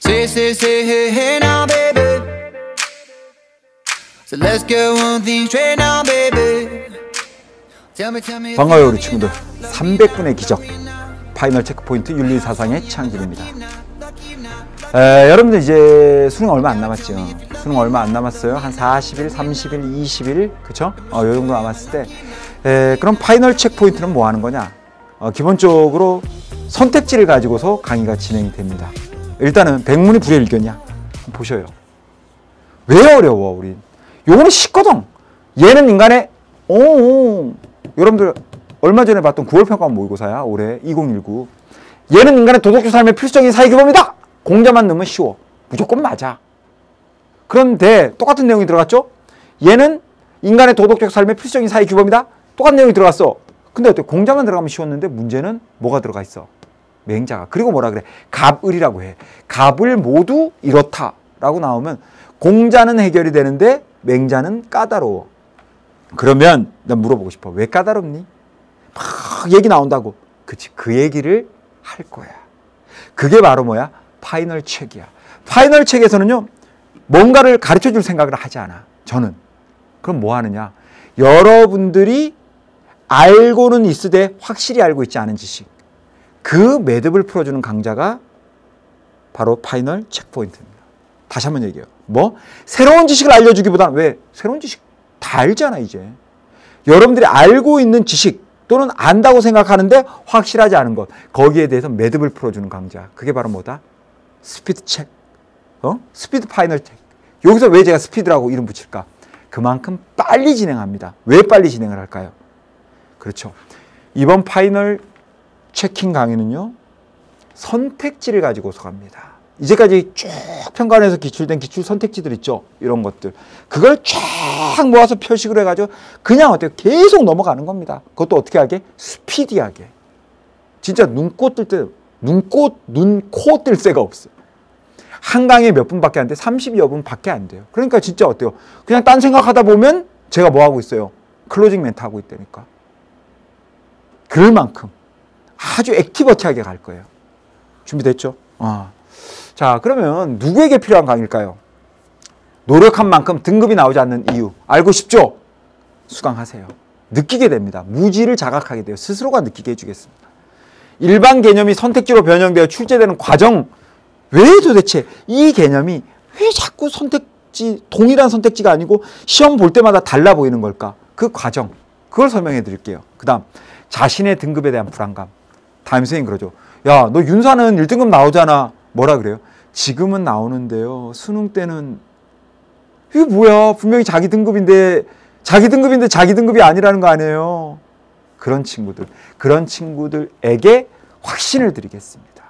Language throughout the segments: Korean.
Say, say, say, hey, hey now, baby. So let's get one thing straight now, baby. Tell me, tell me. if 반가워요 우리 친구들. 300분의 기적. 파이널 체크포인트 윤리사상의 창길입니다. 에, 여러분들 이제 수능 얼마 안 남았죠? 수능 얼마 안 남았어요? 한 40일 30일 20일? 그쵸? 어, 요 정도 남았을 때. 에, 그럼 파이널 체크포인트는 뭐 하는 거냐? 어, 기본적으로 선택지를 가지고서 강의가 진행이 됩니다 일단은 백문이 불여일견이야 보셔요. 왜 어려워 우린? 요거는 쉽거든 얘는 인간의 오 여러분들 얼마 전에 봤던 9월 평가 모의고사야 올해 2019 얘는 인간의 도덕적 삶의 필수적인 사회규범이다! 공자만 넣으면 쉬워. 무조건 맞아. 그런데 똑같은 내용이 들어갔죠? 얘는 인간의 도덕적 삶의 필수적인 사회규범이다. 똑같은 내용이 들어갔어. 근데 어때? 공자만 들어가면 쉬웠는데 문제는 뭐가 들어가 있어 맹자가. 그리고 뭐라 그래? 갑을이라고 해. 갑을 모두 이렇다라고 나오면 공자는 해결이 되는데 맹자는 까다로워. 그러면 난 물어보고 싶어. 왜 까다롭니? 막 얘기 나온다고. 그치 그 얘기를 할 거야. 그게 바로 뭐야? 파이널 책이야. 파이널 책에서는요 뭔가를 가르쳐 줄 생각을 하지 않아. 저는. 그럼 뭐 하느냐? 여러분들이 알고는 있으되 확실히 알고 있지 않은 지식 그 매듭을 풀어주는 강좌가 바로 파이널 체크포인트입니다. 다시 한번 얘기해요. 뭐? 새로운 지식을 알려주기보다는 왜? 새로운 지식 다 알잖아, 이제. 여러분들이 알고 있는 지식 또는 안다고 생각하는데 확실하지 않은 것. 거기에 대해서 매듭을 풀어주는 강좌. 그게 바로 뭐다? 스피드 책. 어? 스피드 파이널 책. 여기서 왜 제가 스피드라고 이름 붙일까? 그만큼 빨리 진행합니다. 왜 빨리 진행을 할까요? 그렇죠. 이번 파이널 체킹 강의는요. 선택지를 가지고서 갑니다. 이제까지 쭉 평가원에서 기출된 기출 선택지들 있죠. 이런 것들. 그걸 쫙 모아서 표식을 해가지고 그냥 어때요? 계속 넘어가는 겁니다. 그것도 어떻게 하게? 스피디하게. 진짜 눈꽃 뜰 때, 눈꽃, 눈 코 뜰 새가 없어요. 한 강에 몇 분밖에 안 돼? 30여 분밖에 안 돼요. 그러니까 진짜 어때요? 그냥 딴 생각하다 보면 제가 뭐 하고 있어요? 클로징 멘트 하고 있다니까. 그럴 만큼 아주 액티버티하게 갈 거예요. 준비됐죠? 아. 자, 그러면 누구에게 필요한 강의일까요? 노력한 만큼 등급이 나오지 않는 이유. 알고 싶죠? 수강하세요. 느끼게 됩니다. 무지를 자각하게 돼요. 스스로가 느끼게 해주겠습니다. 일반 개념이 선택지로 변형되어 출제되는 과정. 왜 도대체 이 개념이 왜 자꾸 선택지, 동일한 선택지가 아니고 시험 볼 때마다 달라 보이는 걸까? 그 과정. 그걸 설명해 드릴게요. 그 다음, 자신의 등급에 대한 불안감. 담임선생님 그러죠. 야, 너 윤사는 1등급 나오잖아. 뭐라 그래요? 지금은 나오는데요. 수능 때는 이게 뭐야? 분명히 자기 등급인데 자기 등급인데 자기 등급이 아니라는 거 아니에요. 그런 친구들, 그런 친구들에게 확신을 드리겠습니다.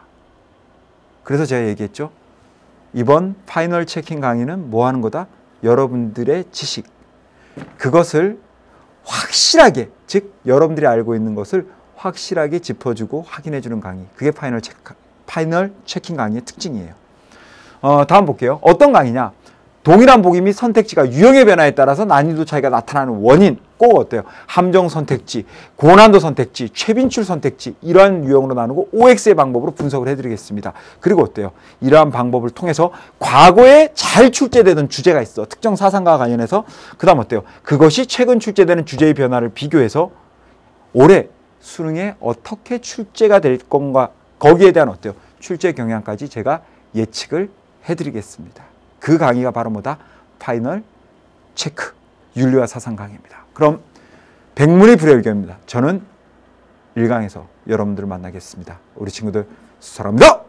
그래서 제가 얘기했죠. 이번 파이널 체킹 강의는 뭐 하는 거다? 여러분들의 지식. 그것을 확실하게, 즉 여러분들이 알고 있는 것을 확실하게 짚어주고 확인해주는 강의. 그게 파이널 체 파이널 체킹 강의의 특징이에요. 어, 다음 볼게요. 어떤 강의냐? 동일한 보기 및 선택지가 유형의 변화에 따라서 난이도 차이가 나타나는 원인 꼭 어때요? 함정 선택지, 고난도 선택지, 최빈출 선택지 이러한 유형으로 나누고 OX의 방법으로 분석을 해드리겠습니다. 그리고 어때요? 이러한 방법을 통해서 과거에 잘 출제되던 주제가 있어. 특정 사상과 관련해서 그 다음 어때요? 그것이 최근 출제되는 주제의 변화를 비교해서 올해 수능에 어떻게 출제가 될 건가 거기에 대한 어때요? 출제 경향까지 제가 예측을 해드리겠습니다. 그 강의가 바로 뭐다? 파이널 체크 윤리와 사상 강의입니다. 그럼 백문이 불여일견입니다. 저는 1강에서 여러분들을 만나겠습니다. 우리 친구들 사랑합니다.